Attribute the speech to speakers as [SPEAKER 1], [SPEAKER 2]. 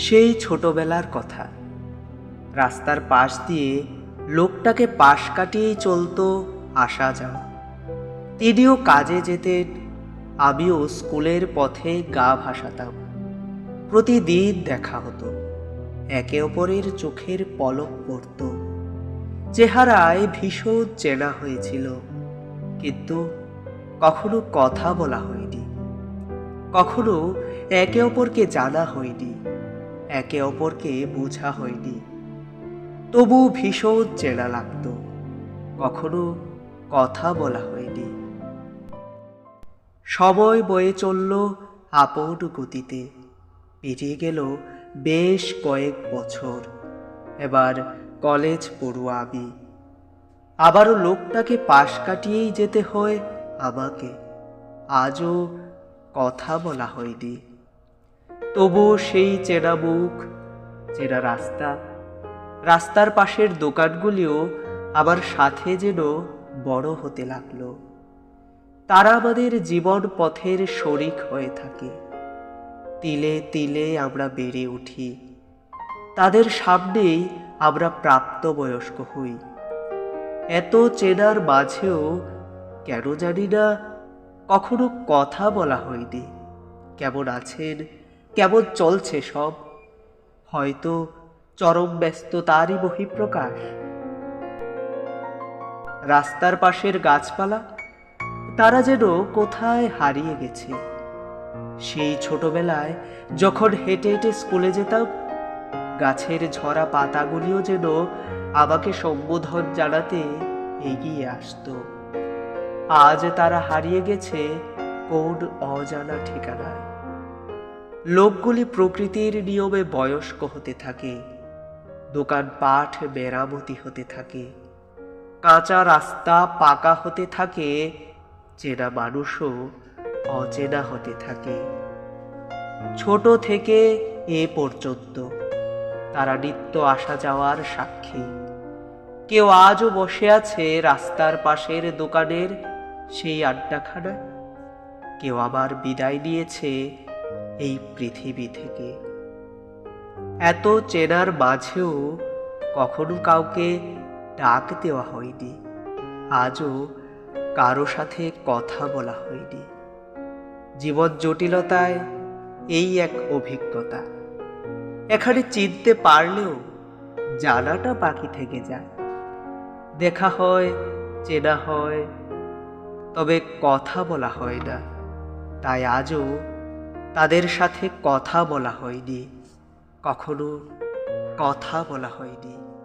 [SPEAKER 1] সেই ছোটবেলার কথা। রাস্তার পাশ দিয়ে লোকটাকে পাশ কাটিয়েই চলতো আসা যাওয়া। তিনিও কাজে যেতেন আমিও স্কুলের পথে গা ভাসাতাম। প্রতিদিন দেখা হতো। একে অপরের চোখের পলক পড়ত। চেহারায় ভীষণ চেনা হয়েছিল। কিন্তু কখনো কথা বলা হয়নি। কখনো একে অপরকে জানা হয়নি। একে অপরকে বোঝা হয়নি। তবু ভীষণ চেনা লাগত। কখনো কথা বলা হয়নি। সময় বয়ে চলল আপন গতিতে। পেরিয়ে গেল বেশ কয়েক বছর। এবার কলেজ পড়ুয়া আমি। আবারও লোকটাকে পাশ কাটিয়েই যেতে হয় আমাকে। আজও কথা বলা হয়নি। তবু সেই চেনা মুখ চেনা রাস্তা। রাস্তার পাশের দোকানগুলিও আমার সাথে যেন বড় হতে লাগল। তারা আমাদের জীবন পথের শরিক হয়ে থাকে। তিলে তিলে আমরা বেড়ে উঠি। তাদের সামনেই আমরা প্রাপ্তবয়স্ক হই। এত চেনার মাঝেও কেন জানি না কখনো কথা বলা হয়নি। কেমন আছেন? কেমন চলছে সব। হয়তো চরম ব্যস্ত তারই বহিঃপ্রকাশ। রাস্তার পাশের গাছপালা, তারা যেন কোথায় হারিয়ে গেছে। সেই ছোটবেলায় যখন হেঁটে হেঁটে স্কুলে যেতাম, গাছের ঝরা পাতাগুলিও যেন আমাকে সম্বোধন জানাতে এগিয়ে আসতো। আজ তারা হারিয়ে গেছে কোন অজানা ঠিকানায়। লোকগুলি প্রকৃতির নিয়মে বয়স্ক হতে থাকে দোকানপাট মেরামতি হতে থাকে, কাঁচা রাস্তা পাকা হতে থাকে, চেনা মানুষও অচেনা হতে থাকে। ছোট থেকে এ পর্যন্ত তারা নিত্য আসা যাওয়ার সাক্ষী। কেউ আজও বসে আছে রাস্তার পাশের দোকানের সেই আড্ডাখানায় কেউ আবার বিদায় নিয়েছে এই পৃথিবী থেকে। এত চেনার মাঝেও কখনো কাউকে ডাক দেওয়া হয়নি। আজও কারও সাথে কথা বলা হয়নি। জীবন জটিলতায় এই এক অভিজ্ঞতা। এখানে চিনতে পারলেও জানাটা বাকি থেকে যায়। দেখা হয়, চেনা হয়, তবে কথা বলা হয় না। তাই আজও তাদের সাথে কথা বলা হয়নি। কখনো কথা বলা হয়নি।